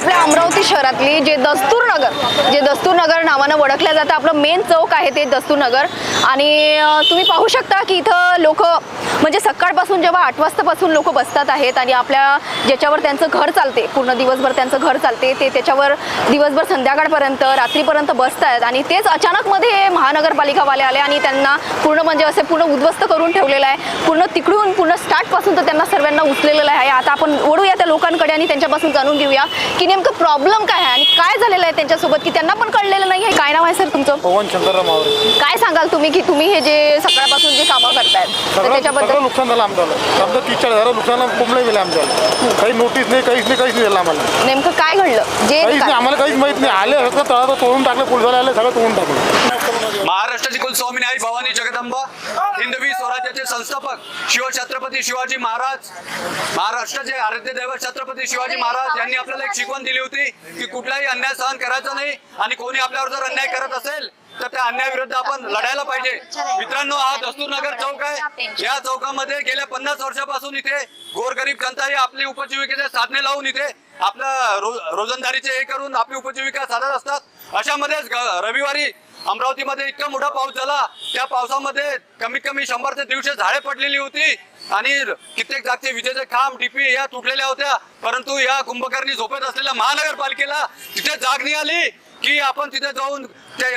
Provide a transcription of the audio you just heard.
आपल्या अमरावती शहरातली जे दस्तूरनगर जे दस्तूरनगर नावानं ओळखलं जातं आपलं मेन चौक आहे ते दस्तूरनगर आणि तुम्ही पाहू शकता की इथं लोक म्हणजे सकाळपासून जेव्हा आठ वाजतापासून लोक बसतात आहेत आणि आपल्या ज्याच्यावर त्यांचं घर चालते पूर्ण दिवसभर त्यांचं घर चालते ते त्याच्यावर दिवसभर संध्याकाळपर्यंत रात्रीपर्यंत बसत आहेत आणि तेच अचानकमध्ये महानगरपालिकावाले आले आणि त्यांना पूर्ण म्हणजे असे पूर्ण उद्ध्वस्त करून ठेवलेलं आहे. पूर्ण तिकडून पूर्ण स्टार्टपासून तर त्यांना सर्वांना उचलेलेलं आहे. आता आपण ओढूया त्या लोकांकडे आणि त्यांच्यापासून जाणून घेऊया की नेमकं प्रॉब्लेम काय आहे आणि काय झालेलं आहे त्यांच्यासोबत की त्यांना पण कळलेलं नाही आहे. काय नाव आहे सर तुमचं? पवन शंकरराव काय सांगाल तुम्ही? की तुम्ही हे जे सकाळपासून जे कामं करतायत तर सगळं त्याच्याबद्दल सगळं नुकसान झालं आमच्याला समजा तीस चाळीस हजार नुकसान कोंबडे गेले आमच्याला काही नोटीस नाही काहीच नाही काहीच नाही दिलं आम्हाला. नेमकं काय घडलं? जे काहीच नाही आम्हाला काहीच माहीत नाही. आले सगळं तळा तोडून टाकलं पोलिसाला आले सगळं तोडून टाकलं. महाराष्ट्राची कुलस्वामिनी आई भवानी जगदंबा हिंदवी स्वराज्याचे संस्थापक शिवछत्रपती शिवाजी महाराज. महाराष्ट्राचे आराध्य दैवत छत्रपती शिवाजी महाराज यांनी आपल्याला एक शिकवण दिली होती की कुठलाही अन्याय सहन करायचा नाही आणि कोणी आपल्यावर जर अन्याय करत असेल तर अन्यायाविरुद्ध आपण लढायला पाहिजे. मित्रांनो हा दस्तूरनगर चौक आहे. या चौकामध्ये गेल्या पन्नास वर्षापासून इथे गोरगरीब जनता ही आपली उपजीविकेचे साधने लावून इथे आपलं रो रोजंदारीचे हे करून आपली उपजीविका साधत असतात. अशामध्येच ग- रविवारी अमरावतीमध्ये इतका मोठा पाऊस झाला. त्या पावसामध्ये कमीत कमी शंभर ते दीडशे झाडे पडलेली होती. आणि कित्येक जागचे विजेचे खांब डीपी या तुटलेल्या होत्या. परंतु या कुंभकर्णी झोपेत असलेल्या महानगरपालिकेला तिथे जाग निघाली की आपण तिथे जाऊन त्या